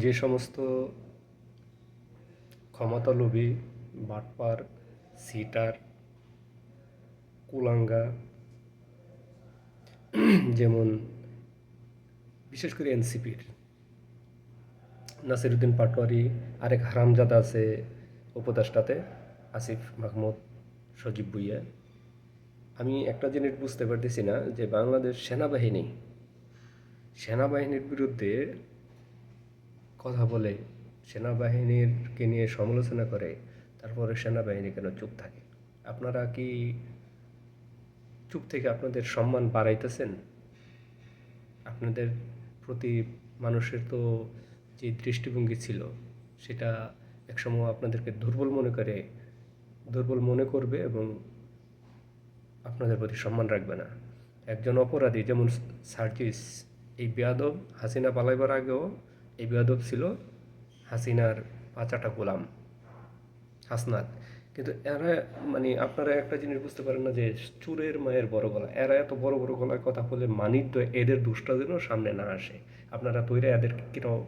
যে সমস্ত ক্ষমতালোভী বাটপার, সিটার, কুলাঙ্গা, যেমন বিশেষ করে এনসিপির নাসিরুদ্দিন পাটোয়ারি, আরেক হারামজাদা আছে উপদেষ্টাতে, আসিফ মাহমুদ, সজীব ভুইয়া। আমি একটা জিনিস বুঝতে পারতেছি না যে বাংলাদেশ সেনাবাহিনী, সেনাবাহিনীর বিরুদ্ধে কথা বলে সেনাবাহিনীরকে নিয়ে সমালোচনা করে, তারপরে সেনাবাহিনী কেন চুপ থাকে? আপনারা কি চুপ থেকে আপনাদের সম্মান বাড়াইতেছেন? আপনাদের প্রতি মানুষের তো যে দৃষ্টিভঙ্গি ছিল, সেটা একসময় আপনাদেরকে দুর্বল মনে করে, দুর্বল মনে করবে এবং আপনাদের প্রতি সম্মান রাখবে না। একজন অপরাধী, যেমন সার্জিস, এই বেয়াদব হাসিনা পালাইবার আগেও এই বেয়াদব ছিল হাসিনার পাঁচাটা গোলাম, হাসনাত। কিন্তু এরা মানে আপনারা একটা জিনিস বুঝতে পারেন না যে চুরের মায়ের বড় গলা। এরা এত বড় বড় গলায় কথা বলে মানিত এদের দুষ্টা যেন সামনে না আসে। আপনারা তৈরি এদের কেন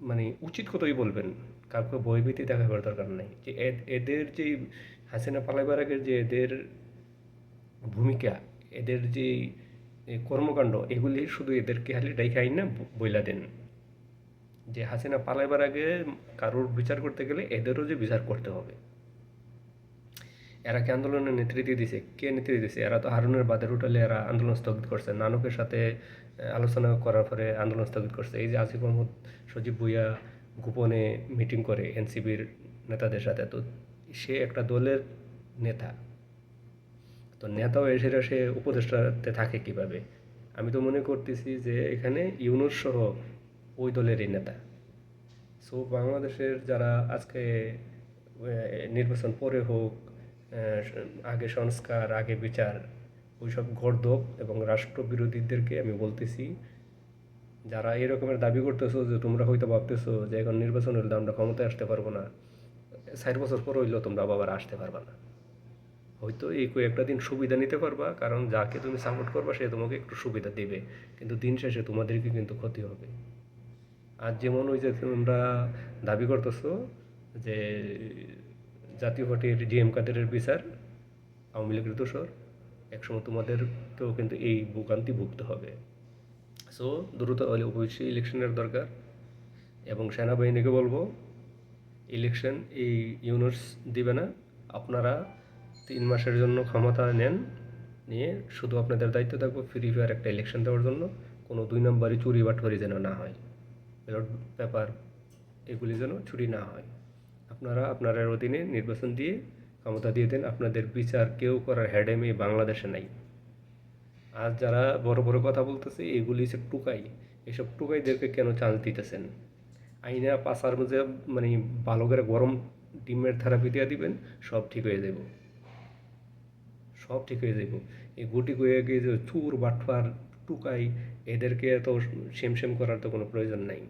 মানে উচিত কতই বলবেন? কাউকে ভয়ভীতি দেখাবার দরকার নেই। যে এদের যে হাসিনা পালাইবার আগের যে এদের ভূমিকা, এদের যে কর্মকাণ্ড, এগুলি শুধু এদেরকে খালি ডাইখাই না, বইলা দেন। যে হাসিনা পালাইবার আগে কারোর বিচার করতে গেলে এদেরও যে বিচার করতে হবে। এরা কি আন্দোলনের নেতৃত্ব দিছে? কে নেতৃত্ব দিছে? এরা তো হারুনের বাদের উঠালে এরা আন্দোলন স্থগিত করছে। নানকের সাথে আলোচনা করার পরে আন্দোলন স্থগিত করছে। এই যে আসিফ মোহাম্মদ সজীব ভুইয়া গোপনে মিটিং করে এনসিবির নেতাদের সাথে, তো সে একটা দলের নেতা। তো নেতাও এসে সে উপদেষ্টাতে থাকে কীভাবে? আমি তো মনে করতেছি যে এখানে ইউনুস সহ ওই দলেরই নেতা। সো বাংলাদেশের যারা আজকে নির্বাচন পরে হোক আগে সংস্কার, আগে বিচার, ওইসব গর্দব এবং রাষ্ট্রবিরোধীদেরকে আমি বলতেছি, যারা এই রকমের দাবি করতেছো যে তোমরা হয়তো ভাবতেছো যে এখন নির্বাচন হইলে আমরা ক্ষমতায় আসতে পারব না ষাট বছর পর হইলেও তোমরা আবার আসতে পারবা না। হয়তো এই কয়েকটা দিন সুবিধা নিতে পারবা, কারণ যাকে তুমি সাপোর্ট করবা সে তোমাকে একটু সুবিধা দেবে, কিন্তু দিন শেষে তোমাদেরকে কিন্তু ক্ষতি হবে। আর যেমন ওই যে তোমরা দাবি করতেছো যে জাতীয় পার্টির জি এম কাদেরের বিচার, আওয়ামী লীগের দোষর, একসময় তোমাদেরকেও কিন্তু এই ভোগান্তি ভুগতে হবে। সো দ্রুত হলে অবশ্যই ইলেকশনের দরকার এবং সেনাবাহিনীকে বলব, ইলেকশন এই ইউনিটস দিবে না। আপনারা তিন মাসের জন্য ক্ষমতা নেন, নিয়ে শুধু আপনাদের দায়িত্ব থাকবে ফ্রি ফায়ার একটা ইলেকশন দেওয়ার জন্য। কোনো দুই নম্বরই চুরি বাটপারি যেন না হয়। ব্যালট পেপার এগুলি যেন চুরি না হয়। আপনারা আপনাদের অধীনে নির্বাচন দিয়ে ক্ষমতা দিয়ে দেন। আপনাদের বিচার কেউ করার হ্যাডেম বাংলাদেশে নাই। আর যারা বড় বড় কথা বলতেছে, এগুলি হচ্ছে টুকাই। এসব টুকাইদেরকে কেন চান্স দিতেছেন? আইনা পাশার মধ্যে মানে ভালো করে গরম ডিমের থেরাপি দিয়ে দিবেন, সব ঠিক হয়ে যাব সব ঠিক হয়ে যাব এই গুটি কয়ে গিয়ে যে চুর বাটফার টুকাই, এদেরকে এত সেম সেম করার তো কোনো প্রয়োজন নাই।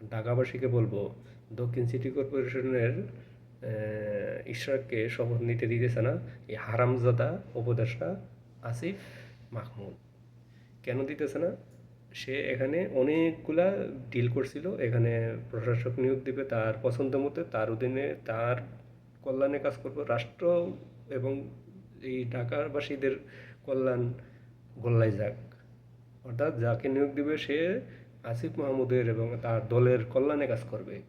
ঢাকাবাসীকে বলব, দক্ষিণ সিটি কর্পোরেশনের ইশরাককে শপথ নিতে দিতেছে না। এই হারামজাদা উপদেষ্টা আসিফ মাহমুদ। কেন দিতেছে না? সে এখানে অনেকগুলা ডিল করছিল। এখানে প্রশাসক নিয়োগ দিবে, তার পছন্দ মতো, তার অধীনে তার কল্যাণে কাজ করবে। রাষ্ট্র এবং এই ঢাকাবাসীদের কল্যাণ গোল্লায় যাক। অর্থাৎ যাকে নিয়োগ দিবে সে আসিফ মাহমুদের এবং তার দলের কল্যাণে কাজ করবে।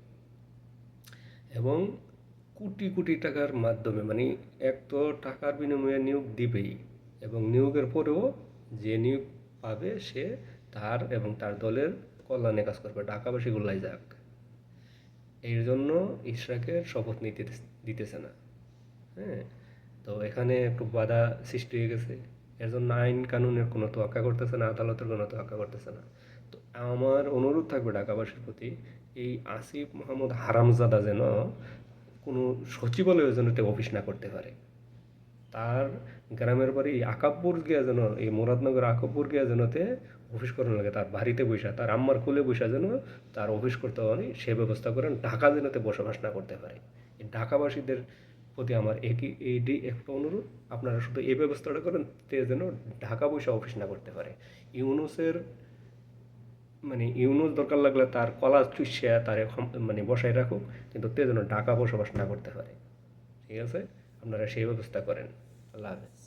এবং কোটি কোটি টাকার মাধ্যমে মানে এক তো টাকার বিনিময়ে নিয়োগ দিবেই এবং নিয়োগের পরেও যে নিয়োগ পাবে সে তার এবং তার দলের কল্যাণে কাজ করবে। ঢাকাবাসী গোল্লায় যাক। এর জন্য ইশরাকের শপথ নিতে দিতেছে না। হ্যাঁ তো এখানে একটু বাধা সৃষ্টি হয়ে গেছে। এর জন্য আইন কানুনের কোনো তোয়াক্কা করতেছে না, আদালতের কোনো তোয়াক্কা করতেছে না। তো আমার অনুরোধ থাকবে ঢাকাবাসীর প্রতি, এই আসিফ মোহাম্মদ হারামজাদা যেন কোনো সচিবালয়ে যেন তে অফিস না করতে পারে। তার গ্রামের বাড়ি আকাবপুর গিয়া যেন, এই মুরাদনগর আকাবপুর গিয়া যেন তে অফিস করানো লাগে, তার বাড়িতে বৈশা তার আম্মার কুলে বৈশা যেন তার অফিস করতে পারে, সে ব্যবস্থা করেন, ঢাকা যেন তে বসবাস না করতে পারে। ঢাকাবাসীদের প্রতি আমার একই, এইটি একটা অনুরোধ, আপনারা শুধু এই ব্যবস্থাটা করেন, তে যেন ঢাকা বৈশা অফিস না করতে পারে। ইউনুসের মানে ইউনুস দরকার লাগলে তার কলা চুষিয়া তারে মানে বসায় রাখুক, কিন্তু তে যেন ঢাকা বসবাস না করতে পারে ঠিক আছে? আপনারা সেই ব্যবস্থা করেন। আল্লাহ হাফেজ।